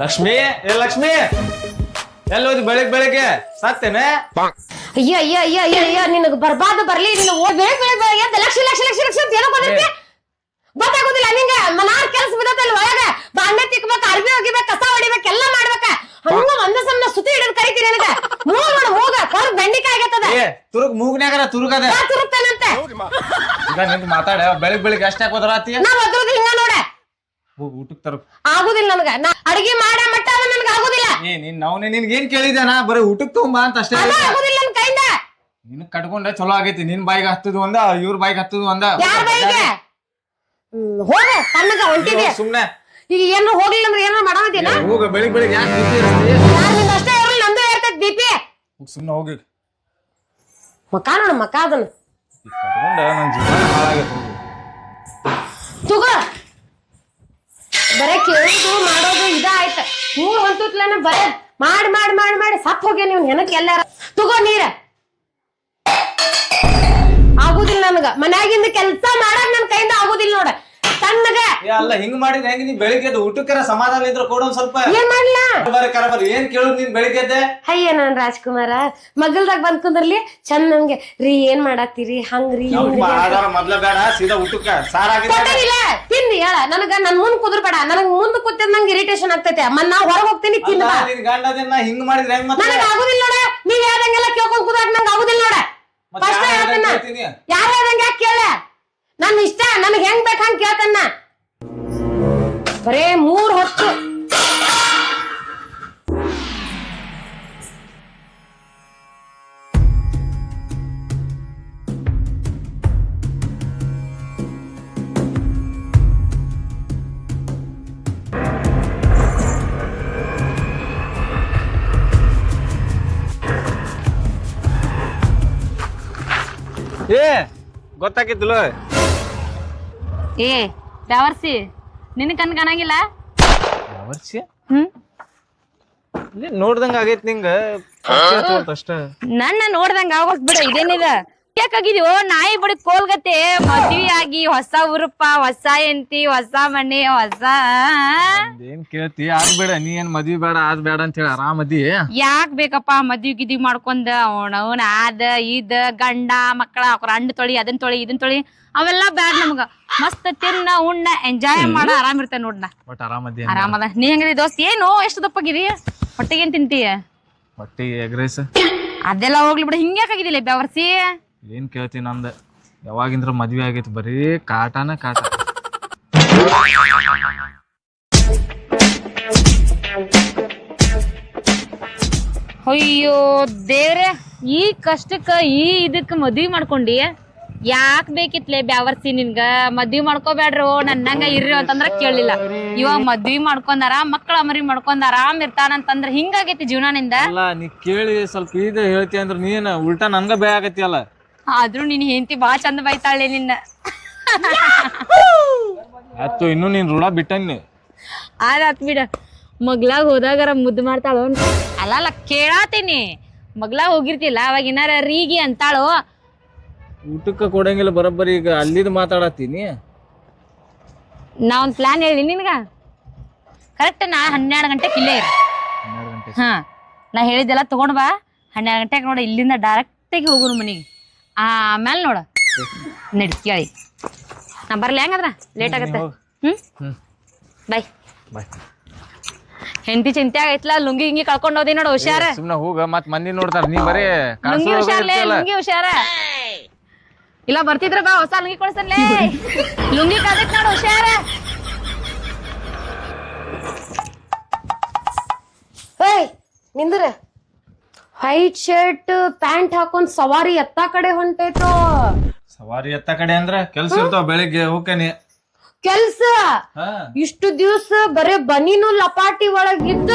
ಲಕ್ಷ್ಮಿ ಏ ಲಕ್ಷ್ಮಿ ಎಲ್ಲಿ ಹೋದ್ ಬೆಳಿಗ್ಗೆ ಬೆಳಿಗ್ಗೆ ಸತ್ತೇನೆ? ಅಯ್ಯ ಅಯ್ಯ ಅಯ್ಯ ಅಯ್ಯ ಅಯ್ಯ ನಿನಗೆ ಬರ್ಬಾರ್ದು ಬರ್ಲಿ ನಿನ್ನ ಓದ್ ಬೇಗ ಬೇಗ ಬೇಗ ಎದ್ದ ಲಕ್ಷ ಲಕ್ಷ ಲಕ್ಷ ಲಕ್ಷ ಅಂತ ಏನೋ ಬಂದೈತಿ. ಗೊತ್ತಾಗೋದಿಲ್ಲ ನಿಂಗೆ ಮನಾರ್ ಕೆಲಸ ಬಿದ್ದತ್ತಲ್ಲ ಒಳಗ. ಬಾಂಡೆ ತಿಕ್ಬೇಕು ಅರ್ಬಿ ಒಗಿಬೇಕು ಕಸ ಹೊಡಿಬೇಕು ಎಲ್ಲ ಮಾಡ್ಬೇಕ. ಹಂಗ ಒಂದ ಸಮನ ಸುತಿ ಹಿಡಿದು ಕರಿತೀನಿ ನನಗ. ಮೂಗ್ ನೋಡು ಹೋಗ ಕರ್ ಬೆಂಡಿಕಾಯಿ ಆಗತ್ತದ ಏ ತುರುಗ್ ಮೂಗ್ನ್ಯಾಗರ ತುರುಗದ. ತುರುಕ್ತೇನಂತೆ ಈಗ ನಿಂತು ಮಾತಾಡ ಬೆಳಗ್ ಬೆಳಿಗ್ಗೆ ಅಷ್ಟೇ ಹೋದ್ರಾತಿ ನಾ ಒದ್ರದ್ ಹಿಂಗ ಊಟಕ್ಕೆ ತರು ಆಗುದಿಲ್ಲ ನನಗ. ನಾ ಅಡಿಗೆ ಮಾಡ ಮಟ್ಟ ಅವ ನನಗ ಆಗುದಿಲ್ಲ. ಏ ನೀನ್ ನಾವ್ನೆ ನಿನ್ಗೆ ಏನ್ ಕೇಳಿದೆ ನಾ ಬರೀ ಊಟಕ್ಕೆ ತಗೊಂಬ ಅಂತ ಅಷ್ಟೇ ಆಗುದಿಲ್ಲ ನನ್ ಕೈಯಿಂದ. ನಿನ್ ಕಟ್ಕೊಂಡ್ರೆ ಚಲೋ ಆಗೈತಿ. ನಿನ್ ಬಾಯಿಗೆ ಹತ್ತದು ಒಂದ ಇವ್ರ ಬಾಯಿಗೆ ಹತ್ತದು ಒಂದ. ಯಾರ ಬೈಗೆ ಹ್ಮ್, ಹೋಗ ತನ್ನಗ ಹೊಂಟಿದೆ. ಸುಮ್ನೆ. ಈಗ ಏನು ಹೋಗ್ಲಿಲ್ಲ ಅಂದ್ರೆ ಏನಾರ ಮಾಡಾಮತ್ತೀನ ಹೋಗ ಬೆಳಿಗ್ಗೆ ಬೆಳಿಗ್ಗೆ ಯಾಕೆ ನಿಂದ ಅಷ್ಟೇ ಇರಲಿ ನಂದು ಇರ್ತೈತಿ ದೀಪಿ ಸುಮ್ಮನೆ ಹೋಗ್ ಸುಮ್ನೆ ಹೋಗಿ ಮಕ ನೋಡು ಮಕ ಅದನ್ನ. ಕಟ್ಕೊಂಡ ನನ್ ಜೀವನ ಹಾಳಾಗೈತಿ. ತಗೋ. ಬರೇ ಕೇಳೋದು, ಮಾಡೋದು ಇದಾಯ್ತ. ಮೂರ್ ಹೊಂತುತ್ಲನ ಬರೇ ಮಾಡಿ ಮಾಡಿ ಮಾಡಿ ಮಾಡಿ ಸಪ್ ಹೋಗ್ಯ ನೀವು ನೆನಕ್ ಎಲ್ಲಾರ. ತಗೋ ನೀರ. ಆಗುದಿಲ್ಲ ನನಗ. ಮನ್ಯಾಗಿಂದ ಕೆಲ್ಸ ಮಾಡಕ್ ನನ್ ಕೈಯಿಂದ ಆಗುದಿಲ್ಲ ನೋಡ. ತಣ್ಣಗ ಅಲ್ಲ ಹಿಂಗ್ ಮಾಡಿದ್ರೆ ಹೆಂಗ್ ನೀನ್ ಬೆಳಿಗ್ಗೆ ಎದ್ದು ಊಟಕ್ಕರ ಸಮಾಧಾನ ಇದ್ರ ಕೊಡು ಒಂದ್ ಸ್ವಲ್ಪ. ಏನ್ ಮಾಡ್ಲಾ? ಬರ ಕರಬರ್ ಏನ್ ಕೇಳುದ್ ನೀನ್ ಬೆಳಿಗ್ಗೆ ಎದ್ದೆ? ಅಯ್ಯ ನಾನ್ ರಾಜ್ಕುಮಾರ. ಮಗಲ್ದಾಗ ಬಂದ್ ಕುಂದ್ರಲಿ ಚಂದ ನಮ್ಗೆ ರೀ ಏನ್ ಮಾಡಾತ್ತೀರಿ? ಹಂಗ್ರಿ ಹಿಂಗ್ರಿ ಆಧಾರ ಮೊದ್ಲ ಬೇಡ ಸೀದಾ ಊಟಕ್ಕ ಸಾರಾಗಿದೆ ತಿನ್ನಿ ಹೇಳ. ನನಗ ನನ್ ಮುಂದ್ ಕುದುರ್ಬೇಡ. ನನಗ್ ಮುಂದ್ ಕೂತಿದ್ ನಂಗೆ ಇರಿಟೇಷನ್ ಆಗ್ತೈತೆ. ಅಮ್ಮ ನಾ ಹೊರಗ್ ಹೋಗ್ತೀನಿ ತಿಂದ ಬಾ ನಿನ್ ಗಂಡ ಅದನ್ನ ಹಿಂಗ್ ಮಾಡಿದ್ರೆ ಹೆಂಗ್ ಮತ್ತೆ? ನನಗ ಆಗುದಿಲ್ಲ ನೋಡ. ನೀವ್ ಹೇಳ್ದಂಗೆಲ್ಲ ಕೇಳ್ಕೊಂಡ್ ಕುದ್ರಾಕ್ ನಂಗೆ ಆಗುದಿಲ್ಲ ನೋಡ. ಮತ್ತೆ ಫಸ್ಟ್ ಯಾರ್ ಹೇಳ್ದಂಗ್ ಹೇಳ್ದಂಗ ಕೇಳ ನನ್ ಇಷ್ಟ ನನಗ್ ಹೆಂಗ್ ಬೇಕ ಹಂಗ್ ಕೇಳ್ತೇನ ಬರೇ ಮೂರ್ ಹೊತ್ತು. ಏ ಗೊತ್ತಾಗಿದ್ದಿಲ್ಲ ಏ ಬ್ಯಾವರ್ಸಿ ನಿನ್ ಕಣ್ ಕಾಣಂಗಿಲ್ಲ? ವರ್ಷ ಹ್ಮ್? ನೋಡ್ದಂಗ ಆಗೈತ್ ನಿಂಗ. ಅಷ್ಟ. ನನ್ನ ನೋಡ್ದಂಗ ಆಗೋಸ್ ಬಿಡು ಇದೇನಿದ? ಯಾಕಾಗಿದ್ಯೋ ನಾಯಿ ಬಿಡಿ ಕೋಲ್ಗತ್ತೆ ಮದ್ವಿ ಆಗಿ ಹೊಸ ಉರುಪ ಹೊಸ ಎಂತಿ ಹೊಸ ಮನೆ ಹೊಸ ಏನ್ ಕೇಳ್ತಿ? ಆದ್ ಬೇಡ ನೀ ಏನ್ ಮದ್ವಿ ಬೇಡ ಆದ್ ಬೇಡ ಅಂತ ಹೇಳಿ. ಆರಾಮ್ ಅದಿ? ಯಾಕ್ ಬೇಕಪ್ಪ ಮದ್ವಿ ಗಿದ್ವಿ ಮಾಡ್ಕೊಂಡ್? ಅವನ ಆದ ಇದ ಗಂಡ ಮಕ್ಕಳ ಅವ್ರ ಅಣ್ಣ ತೊಳಿ ಅದನ್ ತೊಳಿ ಇದನ್ ತೊಳಿ. ಅವೆಲ್ಲ ಬ್ಯಾಡ್ ನಮ್ಗ. ಮಸ್ತ್ ತಿನ್ನ ಉಣ್ಣ ಎಂಜಾಯ್ ಮಾಡ ಆರಾಮ್ ಇರ್ತೇನೆ ನೋಡ್ನ ಬಟ್ ಆರಾಮ್ ಅದಿ ಆರಾಮದ ನೀ ಹೆಂಗದಿ ದೋಸ್ತ್? ಏನು ಎಷ್ಟು ದಪ್ಪಗಿರಿ? ಹೊಟ್ಟೆಗೆ ಏನ್ ತಿಂತೀಯ? ಹೊಟ್ಟಿ ಎಗ್ ರೈಸ್? ಅದೆಲ್ಲ ಹೋಗ್ಲಿ ಬಿಡ. ಹಿಂಗ್ಯಾಕಾಗಿದಿಲ್ಲ ಬ್ಯಾವರ್ಸಿ ಏನ್ ಕೇಳ್ತೀನಿ ನಂದ? ಯಾವಾಗಿಂದ್ರ ಮದ್ವೆ ಆಗೈತಿ ಬರೀ ಕಾಟಾನ ಕಾಟ. ಅಯ್ಯೋ ದೇವ್ರೆ ಈ ಕಷ್ಟಕ್ಕ ಈ ಇದಕ್ಕ ಮದ್ವಿ ಮಾಡ್ಕೊಂಡಿ. ಯಾಕ್ ಬೇಕಿತ್ಲೆ ಬ್ಯಾವರ್ಸಿ ನಿನ್ಗ? ಮದ್ವಿ ಮಾಡ್ಕೋಬೇಡ್ರೋ ನನ್ನಂಗ ಇರ್ರಿ ಅಂತಂದ್ರ ಕೇಳಿಲ್ಲ. ಇವಾಗ ಮದ್ವಿ ಮಾಡ್ಕೊಂಡಾರ ಮಕ್ಕಳ ಮರಿ ಮಾಡ್ಕೊಂಡ್ ಆರಾಮ್ ಇರ್ತಾನಂತಂದ್ರ ಹಿಂಗಾಗೈತಿ ಜೀವನನಿಂದ ಅಲ್ಲ ನೀ ಕೇಳಿ ಸ್ವಲ್ಪ ಇದು ಹೇಳ್ತಿ ಅಂದ್ರ ನೀನ್ ಉಲ್ಟಾ ನಂಗ ಬೇ ಆಗತಿ ಅಲ್ಲ. ಆದ್ರೂ ನೀನ್ ಹೆಂಡತಿ ಬಾ ಚಂದ ಬೈತಾಳೆ ನಿನ್ನ. ಆಯ್ತು ಇನ್ನು ನೀನ್ ಋಣ ಬಿಟ್ಟನ್ನಿ ಆರಾತ್ ಬಿಡ. ಮಗ್ಲಾಗ ಹೋದಾಗಾರ ಮುದ್ದು ಮಾಡ್ತಾಳು ಅಲ್ಲಲ್ಲ ಕೇಳಾತೀನಿ. ಮಗ್ಲಾಗ ಹೋಗಿರ್ತಿಲ್ಲ ಅವಾಗ ಏನಾರ ರೀಗಿ ಅಂತಾಳು. ಊಟಕ್ಕ ಕೊಡಂಗಿಲ್ಲ ಬರೋಬ್ಬರಿ ಈಗ ಅಲ್ಲಿದ್ ಮಾತಾಡತ್ತೀನಿ ನಾ. ಒಂದ್ ಪ್ಲಾನ್ ಹೇಳಿ ನಿನ್ಗ. ಕರೆಕ್ಟ್ ನಾ ಹನ್ನೆರಡು ಗಂಟೆಗೆ ಇಲ್ಲೇ ಇರ. ಹನ್ನೆರಡು ಗಂಟೆ. ಹಾ ನಾ ಹೇಳಿದ್ದೆಲ್ಲ ತಗೊಂಡ್ ಬಾ. ಹನ್ನೆರಡು ಗಂಟೆಗೆ ನೋಡ ಇಲ್ಲಿಂದ ಡೈರೆಕ್ಟಾಗಿ ಹೋಗುನು ಮನಿಗೆ. ಆಮೇಲೆ ನೋಡ. ನಡಿ ಕೇಳಿ. ನಾ ಬರ್ಲಿ ಹೆಂಗದ್ರ? ಲೇಟ್ ಆಗತ್ತೆ. ಹ್ಮ್? ಹ್ಮ್. ಬಾಯ್ ಬಾಯ್ ಹೆಂಡತಿ ಚಿಂತೆ ಆಗೈತ್ಲ ಲುಂಗಿ ಹಿಂಗಿ ಕಳ್ಕೊಂಡು ಹೋದಿ ನೋಡು ಹುಷಾರ. ಸುಮ್ನೆ ಹೋಗ ಮತ್ ಮಂದಿ ನೋಡ್ತಾರ ನೀ ಬರೀ ಲುಂಗಿ ಹುಷಾರ್ಲೇ. ಲುಂಗಿ ಹುಷಾರ. ಇಲ್ಲ ಬರ್ತಿದ್ರ ಬಾ ಹೊಸ ಲುಂಗಿ ಕೊಡ್ಸನ್ಲೇ. ಲುಂಗಿ ಕಾದಕ್ ನೋಡು ಹುಷಾರ. ಏಯ್ ನಿಂದ್ರ. ವೈಟ್ ಶರ್ಟ್ ಪ್ಯಾಂಟ್ ಹಾಕೊಂಡ್ ಸವಾರಿ ಎತ್ತ ಕಡೆ ಹೊಂಟೈತೋ. ಸವಾರಿ ಎತ್ತ ಕಡೆ ಅಂದ್ರ ಕೆಲ್ಸ ಇರ್ತಾವ ಬೆಳಿಗ್ಗೆ ಹೋಗ್ತೇನೆ ಕೆಲ್ಸ? ಇಷ್ಟು ದಿವ್ಸ ಬರೇ ಬನಿನು ಲಪಾಟಿ ಒಳಗಿದ್ದ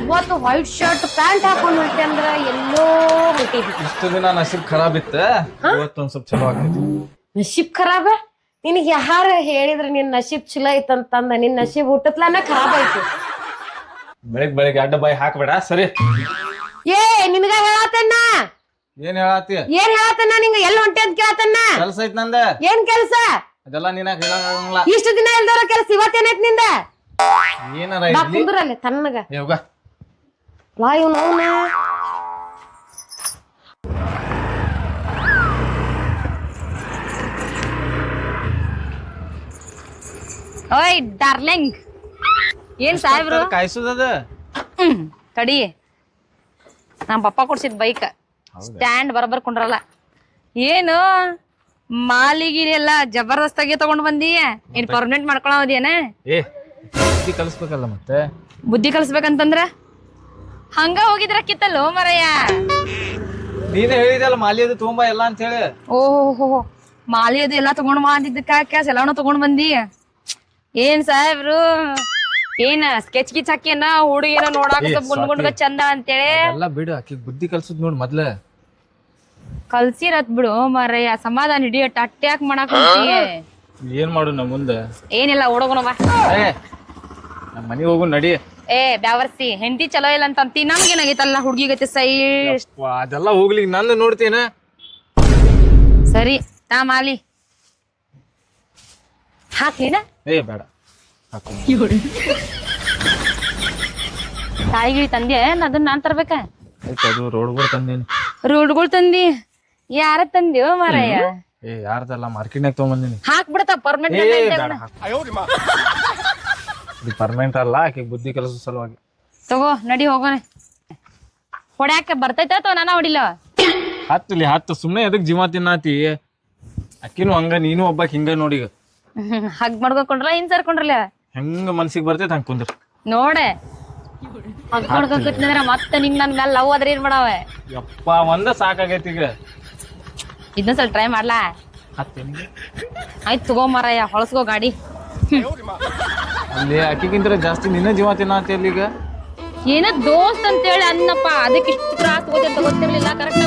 ಇವತ್ತು ವೈಟ್ ಶರ್ಟ್ ಪ್ಯಾಂಟ್ ಹಾಕೊಂಡ್ ಹೊಂಟೆ ಅಂದ್ರ ಎಲ್ಲೋ ಹೊಂಟಿದ್ವಿ ಇಷ್ಟು ದಿನ ನಸೀಬ್ ಖರಾಬ್ ಇತ್ತ? ಇವತ್ತೊಂದ್ ಸ್ವಲ್ಪ ಚಲೋ ಆಗ್ತೈತಿ ನಶೀಬ್ ಖರಾಬ? ನಿನಗೆ ಯಾರು ಹೇಳಿದ್ರ ನಿನ್ನ ನಶೀಬ್ ಚಲೋ ಐತಂತಂದ ನಿನ್ ನಶೀಬ್ ಊಟತ್ಲಾನ ಖರಾಬ್ ಐತಿ. ಬೆಳಿಗ್ ಬೆಳಿಗ್ಗೆ ಅಡ್ಡ ಬಾಯಿ ಹಾಕ್ಬೇಡ ಸರಿ. ನಿನಗ ಹೇಳತ್ತಣ್ಣ ಏನ್ ಹೇಳತ್ತಿ ಏನ್ ಹೇಳತ್ತಣ್ಣ ನಿಂಗ? ಎಲ್ಲಿ ಹೊಂಟೆ ಅಂತ ಕೇಳತ್ತಣ್ಣ ಕೆಲ್ಸ ಐತ್ ನಂದ? ಏನ್ ಕೆಲ್ಸ? ಅದೆಲ್ಲ ನೀನಾಗ ಹೇಳಂಗಿಲ್ಲ ಇಷ್ಟು ದಿನ ಇಲ್ದವ್ರ ಕೆಲ್ಸ ಇವತ್ತೇನೈತ್ನಿಂದ? ಏನಾರ ಬಾ ಇರ್ಲಿ ಕುಂದ್ರಲ್ಲಿ ಏ, ಹೋಗ. ಲಾ ಇವ್ನು ಅವ್ನ. ಓಯ್ ಡಾರ್ಲಿಂಗ್. ಏನ್ ಸಾಹೇಬ್ರು? ಕಾಯ್ಸುದದ? ಕಡಿ ತಡಿ. ನಮ್ಮ ಪಪ್ಪ ಕೊಡ್ಸಿದ್ ಬೈಕ್ ಸ್ಟ್ಯಾಂಡ್ ಬರಬರ್ ಕುಂಡ್ರಲ್ಲ. ಏನು? ಮಾಲಿಗಿ ಎಲ್ಲ ಜಬರ್ದಸ್ತಾಗಿ ತಗೊಂಡ್ ಬಂದಿ. ಏನ್ ಪರ್ಮನೆಂಟ್ ಮಾಡ್ಕೊಳೋದೇನ ಏ ಬುದ್ಧಿ ಕಲಿಸ್ಬೇಕಲ್ಲ ಮತ್ತೆ? ಬುದ್ಧಿ ಕಲಿಸ್ಬೇಕಂತಂದ್ರ? ಹಂಗ ಹೋಗಿದ್ರ ಕಿತ್ತಲ್ಲೋ ಮರಯ್ಯ ನೀನೇ ಹೇಳಿದಲ್ಲ ಮಾಲಿ ಅದು ತೊಗೊಂಬ ಎಲ್ಲ ಅಂತ ಹೇಳಿ ಓಹೋ ಮಾಲಿಯದು ಎಲ್ಲಾ ತಗೊಂಡ್ ಬಂದಿದ್ದಕ್ಕ ಕ್ಯಾಸ್ ಎಲ್ಲಾನು ತಗೊಂಡ್ ಬಂದಿ. ಏನ್ ಸಾಹೇಬ್ರು? ಏನ ಸ್ಕೆಚ್ ಗಿಚ್ ಹಾಕಿನ ಹುಡುಗಿನ ನೋಡಾಕ ಗುಂಡ್ ಗುಂಡ್ಗ ಚಂದ ಅಂತೇಳಿ. ಎಲ್ಲ ಬಿಡು ಆಕಿ ಬುದ್ಧಿ ಕಲ್ಸುದ್ ನೋಡ್ ಮೊದ್ಲ. ಕಲ್ಸಿರತ್ ಬಿಡು ಮಾರಯ್ಯ ಸಮಾಧಾನ ಹಿಡಿಯ ಟಟ್ಟ್ಯಾಕ್ ಮಾಡಾಕ್ ಮಾಡಾಕ ಏನ್ ಮಾಡು ನಮ್ ಮುಂದೆ? ಏನಿಲ್ಲ ಹುಡುಗನ ಬಾ. ನಮ್ಮ ಮನೆಗೆ ಹೋಗು ನಡಿ. ಏ ಬ್ಯಾವರ್ಸಿ ಹೆಂಡತಿ ಚಲೋ ಇಲ್ಲ ಅಂತ ಅಂತಿ ನಮ್ಗೇನಾಗೈತಲ್ಲ ಹುಡುಗಿ ಗತಿ ಸೈ ವಾ, ಅದೆಲ್ಲ ಹೋಗ್ಲಿ ನೋಡ್ತೀನ. ಸರಿ ತಾ ಮಾಲಿ. ಹಾಕ್ಲಿನ ಏ ಬೇಡ. ಹಾಕು. ತಾಯಿಗಿಳಿ ತಂದೆ ಅದನ್ನ ನಾನ್ ತರ್ಬೇಕ? ಆಯ್ತು ಅದು ರೋಡ್ಗಳು ತಂದೇನಿ. ರೂಢ್ಗಳು ತಂದಿ? ಯಾರ ತಂದಿ ಮಾರಯ್ಯ ಏ ಯಾರ್ದಲ್ಲ ಮಾರ್ಕೆಟ್ನಾಗ ತೊಗೊಂಬಂದಿನಿ. ಹಾಕ್ಬಿಡತ್ತ ಪರ್ಮನೆಂಟ್ ಇದು ಪರ್ಮನೆಂಟ್ ಅಲ್ಲ ಆಕೆ ಬುದ್ಧಿ ಕೆಲಸ ಸಲುವಾಗಿ. ತಗೋ ನಡಿ ಹೋಗೋಣ. ಹೊಡ್ಯಾಕೆ ಬರ್ತೈತ ಅಥವಾ ನಾನ ಹೊಡಿಲ್ಲ ಹತ್ತಲಿ ಹತ್ತು. ಸುಮ್ಮನೆ ಎದಕ್ ಜೀವ ತಿನ್ನಾತಿ? ಅಕ್ಕಿನೂ ಹಂಗ ನೀನು ಒಬ್ಬ ಹಿಂಗ ನೋಡಿ ಹಗ್ ಮಾಡ್ಕೊಂಡ್ರಲ್ಲ ಹಿಂಗ್ ಸರ್ಕೊಂಡ್ರಲ್ಲ? ಹೆಂಗ ಮನ್ಸಿಗೆ ಬರ್ತೈತೆ ಹಂಗ ಕುಂದ್ರ. ನೋಡೆ. ಮತ್ತೆ ನಿನ್ನ ನನ್ ಮೇಲೆ ಲವ್ ಆದ್ರೆ ಏನ್ ಮಾಡವೆ? ಯಪ್ಪ ಒಂದ ಸಾಕಾಗೈತಿ ಈಗ. ಇದನ್ನ ಸ್ವಲ್ಪ ಟ್ರೈ ಮಾಡ್ಲಾ? ಆಯ್ತು ತಗೋ ಮಾರಯ್ಯ ಹೊಳಸ್ಕೋ ಗಾಡಿ. ಅಲ್ಲಿ ಅಕ್ಕಿಗಿಂತ ಜಾಸ್ತಿ ನಿನ್ನ ಜೀವ ತಿನ್ನಾತಿ ಅಲ್ಲಿ ಈಗ. ಏನ ದೋಸ್ತ್ ಅಂತೇಳಿ ಅನ್ನಪ್ಪ. ಅದಕ್ಕೆ ಇಷ್ಟು ತ್ರಾಸ್ ತಗೋತಿ ಅಂತ ಗೊತ್ತಿರ್ಲಿಲ್ಲ. ಕರೆಕ್ಟ್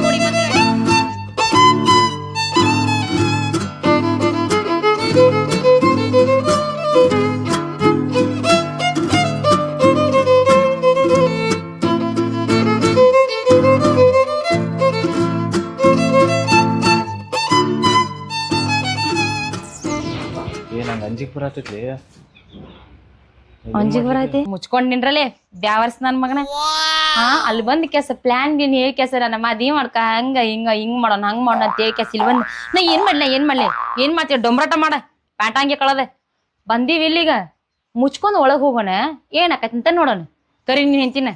ಬರತೈತಿ ಅಂಜಿಗೆ ಬರೈತಿ ಮುಚ್ಕೊಂಡ್ ನಿನ್ರಲೆ ಬ್ಯಾವರ್ಸ್ ನನ್ ಮಗನ. ಹಾ ಅಲ್ಲಿ ಬಂದ್ ಕೆಸ ಪ್ಲಾನ್ ಗಿನ್ ಹೇಳ್ ಕೆಸ ನಮ್ಮ ಅದೇ ಮಾಡ್ಕ ಹಂಗ ಹಿಂಗ ಹಿಂಗ್ ಮಾಡೋಣ ಹಂಗ್ ಮಾಡೋಣ ಅಂತ ಹೇಳಿ ಕೆಸ ಇಲ್ಲಿ ಬಂದ್. ನಾ ಏನ್ ಮಾಡ್ಲಿ ಏನ್ ಮಾಡ್ಲಿ? ಏನ್ ಮಾಡ್ತೀವಿ ಡೊಂಬ್ರಾಟ ಮಾಡ ಪ್ಯಾಂಟ್ ಕಳದ. ಬಂದೀವಿ ಇಲ್ಲಿಗ. ಮುಚ್ಕೊಂಡ್ ಒಳಗ್ ಹೋಗೋಣ ಏನಾಕತ್ ಅಂತ ನೋಡೋಣ. ಕರಿ ನೀನ್ ಹೆಂತಿನ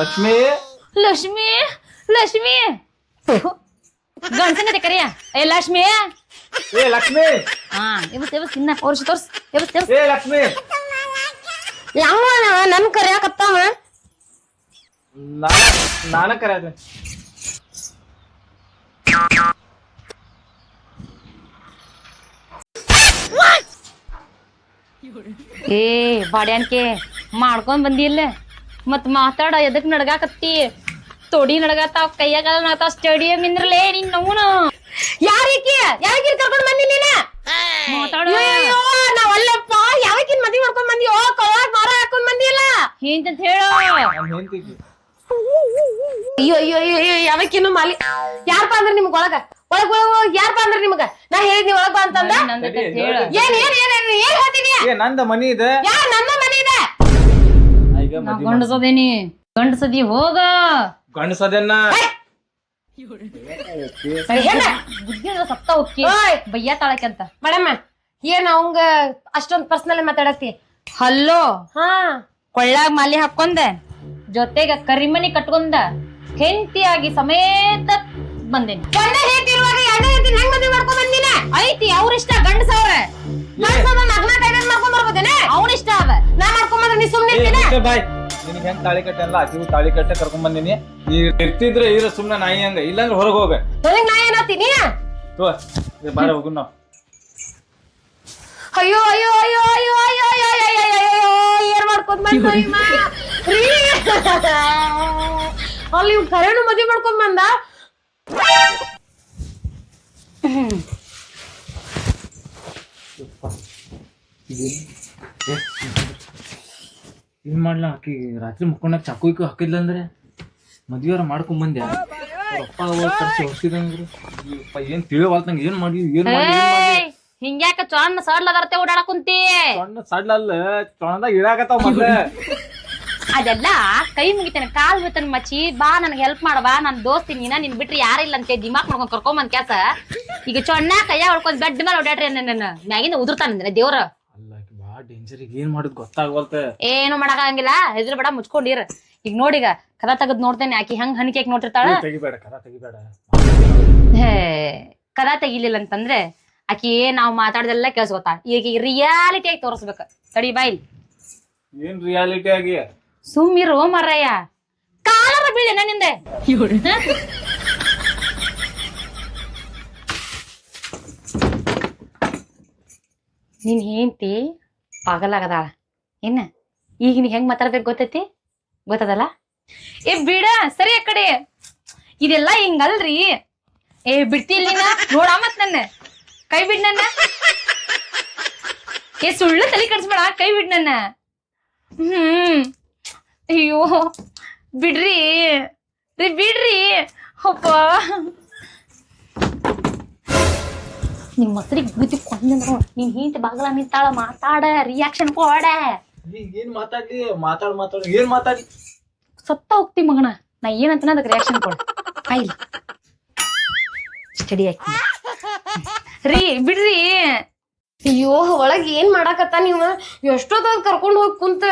ಲಕ್ಷ್ಮಿ? ಲಕ್ಷ್ಮಿ ಲಕ್ಷ್ಮಿ. ಗಂಡಸಂಗತಿ ಕರಿಯ? ಏ ಲಕ್ಷ್ಮಿ. ಏ ಲಕ್ಷ್ಮಿ! ಹಾ ಇವಸ್ ಇವಸ್ ಇನ್ನ ತೋರ್ಸ್ ತೋರ್ಸ್ ಇವಸ್ ಇವಸ್ ಏ ಲಕ್ಷ್ಮಿ! ಯಾವ ನನ್ ಕರ್ಯಾಕತ್ತಾವ ನಾನ ನಾನ ಕರೆಯದೆ ಏ ಬಾಡ್ಯಾನ್ಕೆ ಮಾಡ್ಕೊಂಡ್ ಬಂದಿಲ್ಲ ಮತ್ ಮಾತಾಡ ಎದಕ್ ನಡ್ಗಾಕತ್ತಿ? ತೊಡಿ ನಡ್ಗಾತಾವ್ ಕೈಯಾಗ ನಡ್ತಾವ್ ಸ್ಟೇಡಿಯಂ ಇಂದ್ರಲೇ ನಿನ್ ನವ್ನು. ಯಾರಿಕಿ? ಯಾರಿಗಿನ್ ಕರ್ಕೊಂಡ್ ಬಂದಿ ನೀನ? ಅಯ್ಯೋ ಅಯ್ಯೋ ನಾವಲ್ಲಪ್ಪ ಯಾವಕಿನ್ ಮದ್ವೆ ಮಾಡ್ಕೊಂಡ್ ಬಂದಿ? ಓ ಕವಾಗ್ ಮಾರ ಹಾಕೊಂಡ್ ಬಂದಿಲ್ಲ ಹಿಂತ ಹೇಳೋ. ಅಯ್ಯೋ ಅಯ್ಯೋ ಅಯ್ಯೋ ಯಾವಕಿನ್ನು ಮಾಲಿ ಯಾರಪ್ಪ ಅಂದ್ರೆ ನಿಮ್ಗ ಒಳಗ? ಒಳಗ ಒಳಗ ಯಾರಪ್ಪ ಅಂದ್ರೆ ನಿಮ್ಗ? ನಾ ಹೇಳಿದ್ನಿ ಒಳಗ ಬಾ ಅಂತಂದ? ಏನ್ ಏನ್ ಏನ್ ಏನ್ ಏನ್ ಹೇಳ್ತೀನಿ? ಏ ನಂದ ಮನಿ ಇದೆ. ಯಾರ್ ನನ್ನ ಮನಿ ಇದೆ? ಈಗ ಗಂಡಸದೇನಿ. ಗಂಡಸದಿ ಹೋಗ. ಗಂಡಸದನ್ನ ಸತ್ತ ಹೋಕ್ಕಿ. ಓಯ್. ಬಯ್ಯ ತಾಳಕಂತ ಮೇಡಮ್ ಏನ್ ಅವಂಗ ಅಷ್ಟೊಂದ್ ಪರ್ಸನಲ್ ಮಾತಾಡತಿ ಹಲ್ಲೋ ಹಾ. ಕೊಳ್ಳಾಗ ಮಾಲಿ ಹಾಕೊಂಡ ಜೊತೆಗ ಕರಿಮನಿ ಕಟ್ಕೊಂಡ ಹೆಂಡತಿಯಾಗಿ ಸಮೇತ ಬಂದೇನಿ. ಒಂದೇ ಹೇಳ್ತಿರುವಾಗ ಎರಡನೇ ಹೆಂಡತಿ ಹೆಂಗ್ ಮದ್ವಿ ಮಾಡ್ಕೊಂಡ್ ಬಂದಿನ? ಐತಿ ಅವ್ರಿಷ್ಟ ಗಂಡಸವ್ರ ನಗ್ನ ಟೈಮ್ ಮಾಡ್ಕೊಂಡ್ ಬರ್ಬೋದೇನೆ? ಇಷ್ಟ ಅವ. ನಾ ಮಾಡ್ಕೊಂಡ್ ಬಂದ್ರೆ ನೀ ಸುಮ್ನೆ ಹೆಂಗ್ ತಾಳಿ ಕಟ್ಟೆ ಅಲ್ಲ ಆಕಿಗೂ ತಾಳಿ ಕಟ್ಟೆ ಕರ್ಕೊಂಡ್ ಬಂದಿನಿ ನೀ ಇರ್ತಿದ್ರೆ ಇರ ಸುಮ್ನೆ ನಾಯಿ ಹಂಗ ಇಲ್ಲಾಂದ್ರೆ ಹೊರಗೆ ಹೋಗ ನನಗ್ ನಾ ಏನತ್ತೀನಿ ತೋ ಬಾರ ಹೋಗು ನಾವು ಅಯ್ಯೋ ಅಯ್ಯೋ ಅಯ್ಯೋ ಅಯ್ಯೋ ಅಯ್ಯೋ ಅಯ್ಯೋ ಅಯ್ಯೋ ಅಯ್ಯೋ ಅಯ್ಯೋ ಏನ್ ಮಾಡ್ಕೊಂಡ್ ಬಂದ. ಅಲ್ಲಿ ಇವ್ ಕರೆನು ಮದ್ವಿ ಮಾಡ್ಕೊಂಡ್ ಬಂದ ಏನ್ ಮಾಡ್ಲಾ? ಆಕಿ ರಾತ್ರಿ ಮುಕ್ಕೊಂಡಾಗ ಚಾಕು ಇಕ್ಕು ಹಾಕಿದ್ಲ ಅಂದ್ರೆ ಬಂದ್ಯ ಅವ್ರ್ ಅಪ್ಪ ಅವ್ವ ಕರ್ಸಿ ಹೊಡ್ಸಿದಂಗ್ರು ಅಯ್ಯಪ್ಪ ಏನ್ ತಿಳಿವಲ್ತ ನಂಗೆ ಏನ್ ಮಾಡಿ ಏನ್ ಮಾಡಿ! ಹಿಂಗ್ಯಾಕ ಚೊಣ್ಣ ಸಡ್ಲ ಅದರ್ತೆ ಓಡಾಡಕ್ ಕುಂತಿ ಸಣ್ಣ ಸಡ್ಲಲ್ಲ ಚೊಣದಾಗ ಇಳಾಕತ್ತಾವ ಮೊದ್ಲ. ಅದೆಲ್ಲ ಕೈ ಮುಗಿತೇನೆ ಕಾಲ್ ಮುಗಿತೇನೆ ಮಚ್ಚಿ. ಬಾ ನನಗೆ ಹೆಲ್ಪ್ ಮಾಡವಾ ನನ್ ದೋಸ್ತಿ ನೀನ ನಿನ್ ಬಿಟ್ರಿ ಯಾರಿಲ್ಲ ಅಂತ ದಿಮಾಕ್ ಮಾಡ್ಕೊಂಡ್ ಕರ್ಕೊಂಬಂದ್ ಕ್ಯಾಸ ಈಗ ಚೊಣ್ಣ ಕೈಯ ಹೊಡ್ಕೊಂಡ್ ಬೆಡ್ ಮೇಲೆ ಓಡಾಡ್ರಿ ನನ್ನ ಮ್ಯಾಗಿಂದ ಉದುರ್ತಾನಂದ್ರೆ ದೇವ್ರ. ಅಲ್ಲ ಬಾ ಡೇಂಜರ್ ಈಗ. ಏನ್ ಮಾಡುದ್ ಗೊತ್ತಾಗವಲ್ತ? ಏನು ಹೆದ್ರ ಬೇಡ ಮುಚ್ಕೊಂಡಿರ ಈಗ ನೋಡಿಗ ಕದ ತೆಗದ್ ನೋಡ್ತೇನೆ. ಆಕಿ ಹೆಂಗ್ ಹನಿಕೆ ನೋಡಿರ್ತಾಳ ತೆಗಿಬೇಡ ಕರ ತೆಗಿಬೇಡ. ಹೇ ಕದ ತೆಗಿಲಿಲ್ಲ ಅಂತಂದ್ರೆ ಆಕಿ ಏನ್ ನಾವ್ ಮಾತಾಡ್ದೆಲ್ಲ ಕೇಳಿಸ್ಕೊತಾಳ ಈಗ ರಿಯಾಲಿಟಿ ಆಗಿ ತೋರಿಸ್ಬೇಕ. ತಡಿ ಬಾಯ್ ಏನ್ ರಿಯಾಲಿಟಿ ಆಗಿ? ಸುಮ್ಮಿರು ಮರಯ್ಯ ಕಾಲರ ಬೀಳೆ ನಿಂದೆ? ನೀನ್ ಹೇಂತಿ ಹೆಂಡ್ತಿ? ಪಾಗಲಾಗದಾಳ ಏನ? ಈಗ ನೀ ಹೆಂಗ್ ಮಾತಾಡ್ಬೇಕು ಗೊತ್ತೈತಿ? ಗೊತ್ತದಲ್ಲ? ಏ ಬಿಡ, ಸರಿ ಆ ಕಡೆ. ಇದೆಲ್ಲ ಹಿಂಗಲ್ರಿ. ಏ ಬಿಡ್ತಿಲ್ಲ ನೀನ ನೋಡ ಮತ್ ನನ್ನ. ಕೈ ಬಿಡ್ ನನ್ನ. ಏ ಸುಳ್ಳು ತಲೆ ಕಡ್ಸ್ಬೇಡ, ಕೈ ಬಿಡ್ ನನ್ನ. ಹ್ಮ್. ಅಯ್ಯೋ, ಬಿಡ್ರಿ. ರೀ, ಬಿಡ್ರಿ. ಅಪ್ಪ. ನಿಮ್ ಮೊಸರಿಗೆ ಬುದ್ಧಿ ಕೊಂದ್ರು ನೀನ್ ಹಿಂತ ಬಾಗಲ ನಿಂತಾಳ ಮಾತಾಡ ರಿಯಾಕ್ಷನ್ ಕೊಡ. ಏನ್ ಮಾತಾಡ್ಲಿ? ಮಾತಾಡ್ ಮಾತಾಡ್ ಏನ್ ಮಾತಾಡಿ ಸತ್ತ ಹೋಗ್ತಿ ಮಗನ. ನಾ ಏನಂತ ಅದಕ್ಕೆ ರಿಯಾಕ್ಷನ್ ಕೊಡ. ಆಯ್ಲಿ ಸ್ಟಡಿ ಆಕಿ ರೀ ಬಿಡ್ರಿ. ಅಯ್ಯೋ ಒಳಗ್ ಏನ್ ಮಾಡಾಕತ್ತ ನೀವ? ಎಷ್ಟೊತ್ತಾಗ ಕರ್ಕೊಂಡು ಹೋಗಿ ಕುಂತ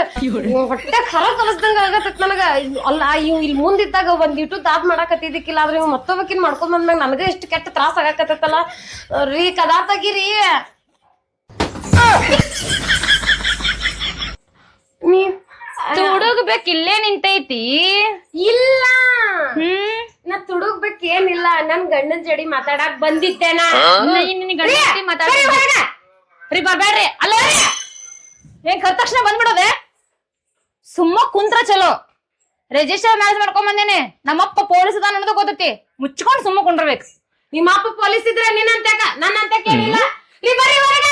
ಹೊಟ್ಟೆ ಖರ ಕಲಸ್ದಂಗ ಆಗತ್ತ ನನಗ. ಅಲ್ಲ ಇವ್ ಇಲ್ಲಿ ಮುಂದಿದ್ದಾಗ ಒಂದ್ ಇಟ್ಟು ದಾದ್ ಮಾಡಾಕತ್ತಿದ್ದಕ್ಕಿಲ್ಲ ಆದ್ರೆ ಇವ್ ಮತ್ತೊಬ್ಬಕಿನ್ ಮಾಡ್ಕೊಂಡ್ ಬಂದ್ಮ್ಯಾಗ ನನಗ ಎಷ್ಟು ಕೆಟ್ಟ ತ್ರಾಸ ಆಗಾಕತ್ತಲ್ಲ ರೀ ಕದಾ ತಗಿರಿ ನೀ ತುಡುಗ್ಬೇಕು ಇಲ್ಲೇ ನಿಂತೈತಿ? ಇಲ್ಲ. ಹ್ಮ್? ನಾ ತುಡುಗ್ಬೇಕ್ ಏನಿಲ್ಲ. ನನ್ ಗಂಡನ್ ಜಡಿ ಮಾತಾಡಕ್ ಬಂದಿದ್ದೇನ ನಿನ್ನ ಗಂಡ ಮಾತಾಡ. ರೀ ಬರ್ಬೇಡ್ರಿ ಅಲ್ಲ ಏನ್ ಕದ ತಕ್ಷಣ ಬಂದ್ಬಿಡೋದೆ? ಸುಮ್ಮ ಕುಂತ್ರ ಚಲೋ. ರಿಜಿಸ್ಟರ್ ಮ್ಯಾರೇಜ್ ಮಾಡ್ಕೊಂಡ್ ಬಂದೇನೆ. ನಮ್ಮಪ್ಪ ಪೊಲೀಸ್ ಅದ ಅನ್ನೋದು ಗೊತ್ತೈತಿ. ಮುಚ್ಕೊಂಡ್ ಸುಮ್ಮ ಕುಂಡ್ರಬೇಕು. ನಿಮ್ಮ ಅಪ್ಪ ಪೊಲೀಸ್ ಇದ್ರೆ ನಿನ್ನಂತ್ಯಾಕ ನನ್ನ ಅಂತ ಕೇಳಿಲ್ಲ. ನೀ ಬರ್ರಿ ಹೊರಗ.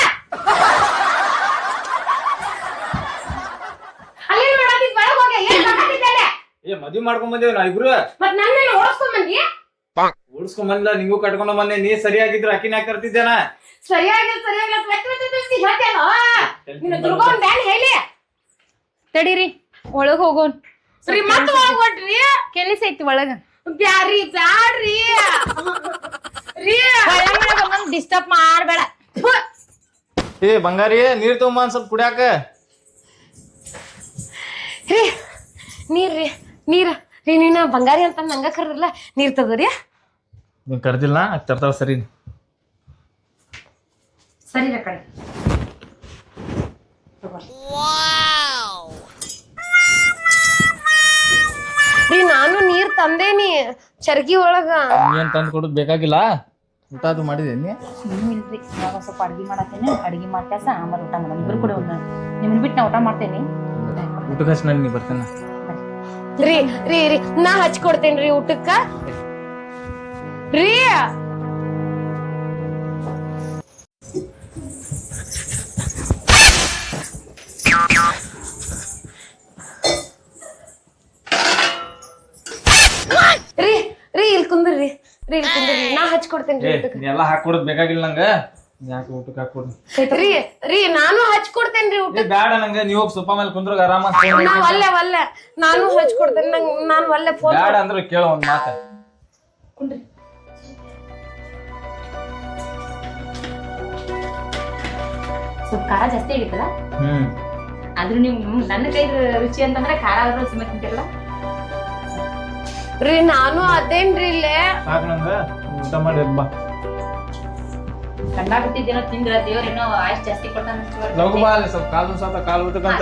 ಅಲ್ಲಿ ಒಳಗ್ ಹೋಗಿ ಏನ್ ಏ ಮದ್ವಿ ಮಾಡ್ಕೊಂಡ್ ಬಂದೇವ್ ನಾ ಇಬ್ರು? ಮತ್ ನನ್ನ ಓಡಿಸ್ಕೊಂಡ್ ಬಂದಿ? ಓಡಿಸ್ಕೊಂಡ್ ಬಂದ ನಿಂಗೂ ಕಟ್ಕೊಂಡ್ ಬಂದೆ. ನೀ ಸರಿಯಾಗಿದ್ರು ಅಕ್ಕಿನ ಯಾಕೆ ತರ್ತಿದ್ದೇನ ಸರಿಯಾಗಿ ಸರಿಯಾಗಿ ಬೆಟ್ಟ ಬೆಟ್ಟ ಬೆಟ್ಟಿ ಹೇಳ್ತೇನೋ ನಿನ್ನ ದುರ್ಗೋನ್ ಬ್ಯಾನ್ ಹೇಳಿ. ತಡೀರಿ ಒಳಗ್ ಹೋಗೋನ್. ಸರಿ ಮತ್ತ ಕೆಲಸ ಐತಿ ಒಳಗ. ಬ್ಯಾರಿ ಬ್ಯಾಡ್ರಿ. ರೀ. ಡಿಸ್ಟರ್ಬ್ ಮಾಡ್ಬೇಡ. ಏ ಬಂಗಾರಿ ನೀರ್ ತಗೊಂಬ ಒಂದ್ ಸ್ವಲ್ಪ ಕುಡಿಯಾಕ. ರೀ ನೀರ್ ರೀ ನೀರ. ರೀ ನೀನ ಬಂಗಾರಿ ಅಂತ ನಂಗ ಕರ್ರಲ್ಲ ನೀರ್ ತಗೋರಿ ನೀನ್ ಕರ್ದಿಲ್ಲ? ತರ್ತಾವ ಸರಿ. ಸರಿ ಕಡೆ ರೀ ನಾನು ನೀರ್ ತಂದೇನಿ ಚರ್ಗಿ ಒಳಗ. ಏನ್ ತಂದು ಕೊಡೋದ್ ಬೇಕಾಗಿಲ್ಲ? ಊಟ ಅದು ಮಾಡಿದೇನಿ ಇಲ್ರಿ ಇವಾಗ ಸ್ವಲ್ಪ ಅಡ್ಗೆ ಮಾಡತ್ತೇನೆ. ಅಡ್ಗೆ ಮಾಡ್ಕ್ಯಾಸ ಆಮೇಲೆ ಊಟ ಮಾಡೋಣ ಇಬ್ರು ಕೂಡ ಒಂದು ನಿಮ್ಮನ್ ಬಿಟ್ಟು ನಾ ಊಟ ಮಾಡ್ತೇನೆ. ಊಟಕ್ಕೆ ಹಚ್ಚ ನಾನು ನೀ ಬರ್ತೇನೆ. ರೀ ರೀ ರೀ. ನಾ ಹಚ್ಕೊಡ್ತೇನ್ರಿ ಊಟಕ್ಕ. ರೀ ರೀ ರೀ ಇಲ್ಲಿ ಕುಂದ್ರಿ ರೀ. ಇಲ್ಲಿ ಕುಂದ್ರಿ. ನಾ ಹಚ್ಕೊಡ್ತೇನ್ರಿ ಏ ಊಟಕ್ಕ. ನೀ ಎಲ್ಲಾ ಹಾಕೊಡೋದ್ ಬೇಕಾಗಿಲ್ಲ ನಂಗ? ಯಾಕೆ ಊಟಕ್ಕೆ ಹಾಕೊಡು ರೀ ರೀ ನಾನು ಹಚ್ಕೊಡ್ತೇನ್ರಿ ಊಟ ಏ ಬ್ಯಾಡ ನಂಗ. ನೀವ್ ಹೋಗಿ ಸೋಫಾ ಮೇಲೆ ಕುಂದ್ರಾಗ ಆರಾಮ ನಾ ಒಲ್ಲೆ ಒಲ್ಲೆ ನಾನು ಹಚ್ಕೊಡ್ತೇನೆ. ನಂಗ್ ನಾನು ಒಲ್ಲೆ ಫೋನ್ ಬ್ಯಾಡ ಅಂದ್ರೆ ಕೇಳ ಒಂದ್ ಮಾತ. ಸ್ವಲ್ಪ ಖಾರ ಜಾಸ್ತಿ ಆಗಿತ್ತಲ್ಲ? ಹ್ಮ್. ಆದ್ರೂ ನೀವು ನನ್ನ ಕೈ ರುಚಿ ಅಂತಂದ್ರೆ ಖಾರ ಆದ್ರೂ ಸುಮ್ಮನೆ ತಿಂತಿರಲ್ಲ? ರೀ ನಾನು ಅದೇನ್ರಿ ಇಲ್ಲೇ? ಸಾಕ್ ನಂಗ ಊಟ ಮಾಡಿ ಬಾ. ಕಂಡಾಬಿಟ್ಟಿದ್ದೇನೋ ತಿಂದ್ರ ದೇವ್ರೇನೋ ಆಯ್ಸ್ ಜಾಸ್ತಿ ಕೊಡ್ತಾನ ಲಘು ಬಾ ಅಲ್ಲಿ ಸ್ವಲ್ಪ ಕಾಲು ಸಾತ ಕಾಲು ಊಟಕ್ಕಂತ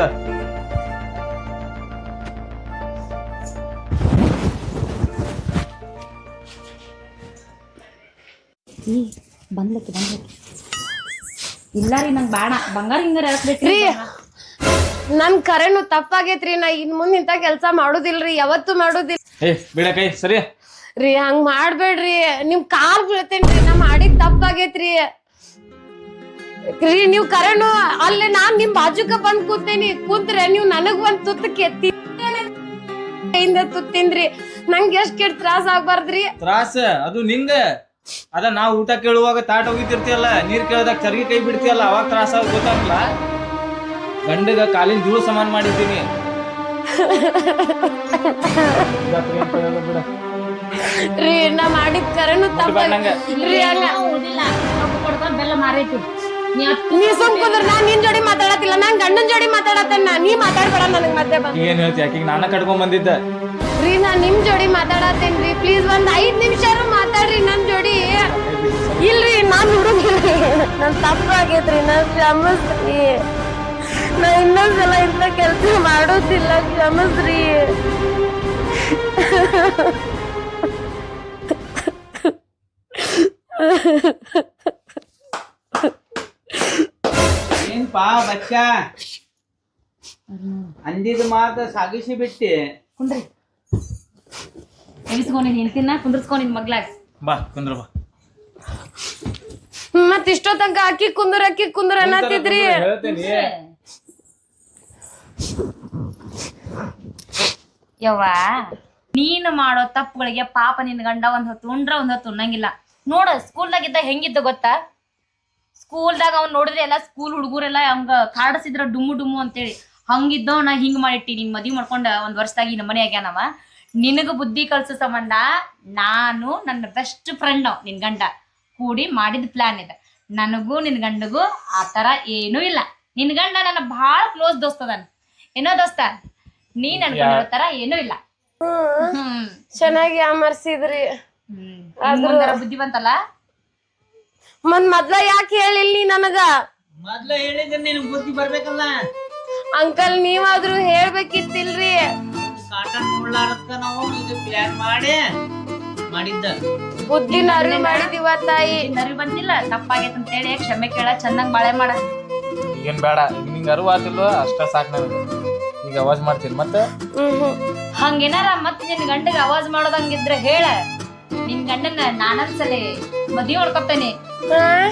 ಬಂದ್ಲಕ್ಕೆ ಬಂದ್ಲಕ್ಕೆ. ಇಲ್ಲ ರೀ ನಂಗೆ ಬಾಣ ಬಂಗಾರ ಹಿಂಗಾರ ಹಾಕ್ಬೇಕ್ರಿ ರೀ ನನ್ ಕರೆನು ತಪ್ಪಾಗೈತ್ರಿ ನಾ ಇನ್ ಮುಂದ್ ಇಂತ ಕೆಲ್ಸ ಮಾಡುದಿಲ್ರಿ ಯಾವತ್ತು ಮಾಡುದಿಲ್ಲ ಏ ಬಿಡ ಕೈ ಸರಿ? ರೀ ಹಂಗ್ ಮಾಡ್ಬೇಡ್ರಿ ನಿಮ್ ಕಾಲ್ ಬೀಳ್ತೇನ್ರಿ ನಾ ಮಾಡಿದ್ ತಪ್ಪಾಗೈತ್ರಿ. ರೀ ನೀವ್ ಕರೆನು ಅಲ್ಲೇ ನಾನ್ ನಿಮ್ ಬಾಜುಕ ಬಂದ್ ಕೂತೇನಿ ಕೂತ್ರೆ ನೀವ್ ನನಗ್ ಒಂದ್ ತುತ್ತಕ್ಕೆ ಕೈಯಿಂದ ತುತ್ತಿನ್ರಿ ನಂಗೆ ಎಷ್ಟ್ ಕೆಟ್ಟ ತ್ರಾಸ ಆಗ್ಬಾರ್ದ್ರಿ. ತ್ರಾಸ ಅದು ನಿಂಗ ಅದ ನಾವು ಊಟ ಕೇಳುವಾಗ ತಾಟ ಹೋಗಿತಿರ್ತೀಯಲ್ಲ ನೀರ್ ಕೇಳಿದಾಗ ಚರ್ಗಿ ಕೈ ಬಿಡ್ತೀಯಲ್ಲ ಅವಾಗ ತ್ರಾಸ ಗೊತ್ತಾಗಲ್ಲ ಗಂಡಗ ಕಾಲಿನ ಧೂಳು ಸಮಾನ ಮಾಡಿದ್ದೀನಿ. ರೀ ನಾ ಮಾಡಿದ ಕರೆನು ತಪ್ಪ ರೀ ಕೊಡ್ಕೊಂಡ್ ಬೆಲ್ಲ ಮಾರೈತಿ ನೀ ನೀ ಸುಮ್ ಕುಂದ್ರ ನಾ ನಿನ್ ಜೋಡಿ ಮಾತಾಡತಿಲ್ಲ ನಾನ್ ಗಂಡನ್ ಜೋಡಿ ಮಾತಾಡತ್ತೇನ ನೀ. ಮಾತಾಡ್ಬೇಡ ನನಗ್ ಮತ್ತೆ ಬಂದ್. ಏನ್ ಹೇಳ್ತಿ ಆಕಿಗೆ? ನಾನ ಕಟ್ಕೊಂಡ್ ಬಂದಿದ್ದ. ರೀ ನಾ ನಿಮ್ ಜೋಡಿ ಮಾತಾಡತ್ತೇನ್ರಿ. ಪ್ಲೀಸ್ ಒಂದ್ ಐದ್ ನಿಮಿಷ ಮಾತಾಡ್ರಿ ನನ್ ಜೋಡಿ ಇಲ್ರಿ ನಾನು ಹುಡುಗಿರಿ. ನನ್ ತಪ್ಪಾಗೈತ್ರಿ ನನ್ ಕ್ಷಮಿಸ್ರಿ. ನಾ ಇನ್ನೊಂದ್ಸಲ ಇಂಥ ಕೆಲಸ ಮಾಡೋದಿಲ್ಲ ಕ್ಷಮಿಸ್ರಿ. ಏನ್ಪಾ ಬಚ್ಚ? ಅಂದಿದ ಮಾತ ಸಾಗಿಸಿ ಬಿಟ್ಟಿ. ಕುಂದ್ರಿ. ಎನಿಸ್ಕೊ ನೀನ್ ಹೆಂಡ್ತಿನ ಕುಂದ್ರಸ್ಕೊ ನಿನ್ ಮಗ್ಲಾಗ. ಬಾ ಕುಂದ್ರ ಬಾ. ಮತ್ ಇಷ್ಟೋ ತನಕ ಅಕ್ಕಿ ಕುಂದ್ರ ಅಕ್ಕಿ ಕುಂದ್ರ ಅನ್ನತ್ತಿದ್ರಿ. ಹೇಳ್ತೇನಿ. ಯವ್ವ ನೀನು ಮಾಡೋ ತಪ್ಪುಗಳಿಗೆ ಪಾಪ ನಿನ್ ಗಂಡ ಒಂದ್ ಹೊತ್ತು ಉಂಡ್ರ ಒಂದ್ ಹೊತ್ತು ಉಣ್ಣಂಗಿಲ್ಲ. ನೋಡ ಸ್ಕೂಲ್ದಾಗ ಇದ್ದ ಹೆಂಗಿದ್ದ ಗೊತ್ತಾ? ಸ್ಕೂಲ್ದಾಗ ಅವ್ನ್ ನೋಡಿದ್ರೆ ಎಲ್ಲ ಸ್ಕೂಲ್ ಹುಡುಗರೆಲ್ಲ ಹಂಗ ಕಾಡಸಿದ್ರ ಡುಮ್ಮು ಡುಮ್ಮು ಅಂತೇಳಿ. ಹಂಗಿದ್ದವ್ ನಾ ಹಿಂಗ್ ಮಾಡಿಟ್ಟಿ ನಿನ್ ಮದ್ವಿ ಮಾಡ್ಕೊಂಡ ಒಂದ್ ವರ್ಷದಾಗ ನಮ್ಮ ಮನೆ ಆಗ್ಯಾನವ. ನಿನಗ ಬುದ್ಧಿ ಕಲ್ಸ ಸಂಬಂಧ ನಾನು ನನ್ನ ಬೆಸ್ಟ್ ಫ್ರೆಂಡ್ ಅವ್ ನಿನ್ ಗಂಡ. ಕೂಡಿ ಮಾಡಿದ ಪ್ಲಾನ್ ಇದೆ. ನನಗೂ ನಿನ್ ಗಂಡಗೂ ಆ ತರ ಏನೂ ಇಲ್ಲ. ನಿನ್ ಗಂಡ ನನ್ನ ಬಹಳ ಕ್ಲೋಸ್ ದೋಸ್ತ ಅದಾನ. ಏನೋ ದೋಸ್ತ ನೀನ್ ಅನ್ಕೊಂಡಿರೋ ತರ ಏನೂ ಇಲ್ಲ. ಹ್ಮ್. ಚೆನ್ನಾಗಿ ಆಮರ್ಸಿದ್ರಿ ಹ್ಮ್. ಬುದ್ಧಿ ಬಂತಲ್ಲ ಮತ್ ಮೊದ್ಲ ಯಾಕೆ ಹೇಳಿಲ್ಲ ನೀ ನನಗ? ಮೊದ್ಲ ಹೇಳಿದ್ರೆ ನಿನ್ ಬುದ್ಧಿ ಬರ್ಬೇಕಲ್ಲ? ಅಂಕಲ್ ನೀವಾದ್ರೂ ಹೇಳ್ಬೇಕಿತ್ತಿಲ್ರಿ. ಕಾಟನ್ ಮುಳ್ಳಾರಕ್ಕ ನಾವು ಇದು ಪ್ಲಾನ್ ಮಾಡಿ. ಮಾಡಿದ್ದ. ಬುದ್ಧಿನ ಅರಿವು ಮಾಡಿದಿವ ತಾಯಿ. ನರಿ ಬಂದಿಲ್ಲ. ತಪ್ಪಾಗೈತೆ ಅಂತ ಹೇಳಿ ಕ್ಷಮೆ ಕೇಳ ಚೆನ್ನಾಗಿ ಬಾಳೆ ಮಾಡ. ಈಗೇನ್ ಬೇಡ ನಿಂಗೆ ಅರಿವು ಆತಿಲ್ವ ಅಷ್ಟ ಸಾಕ್ ನನಗೆ. ಈಗ ಅವಾಜ್ ಮಾಡ್ತೀನಿ ಮತ್ತೆ? ಹಂಗೇನಾರ ಮತ್ತೆ ನಿನ್ ಗಂಡಗ ಅವಾಜ್ ಮಾಡೋದಂಗಿದ್ರೆ ಹೇಳ. ನಿನ್ ಗಂಡನ ನಾನೊಂದ್ಸಲಿ ಮದ್ವಿ ಮಾಡ್ಕೊತೇನೆ. ಆ?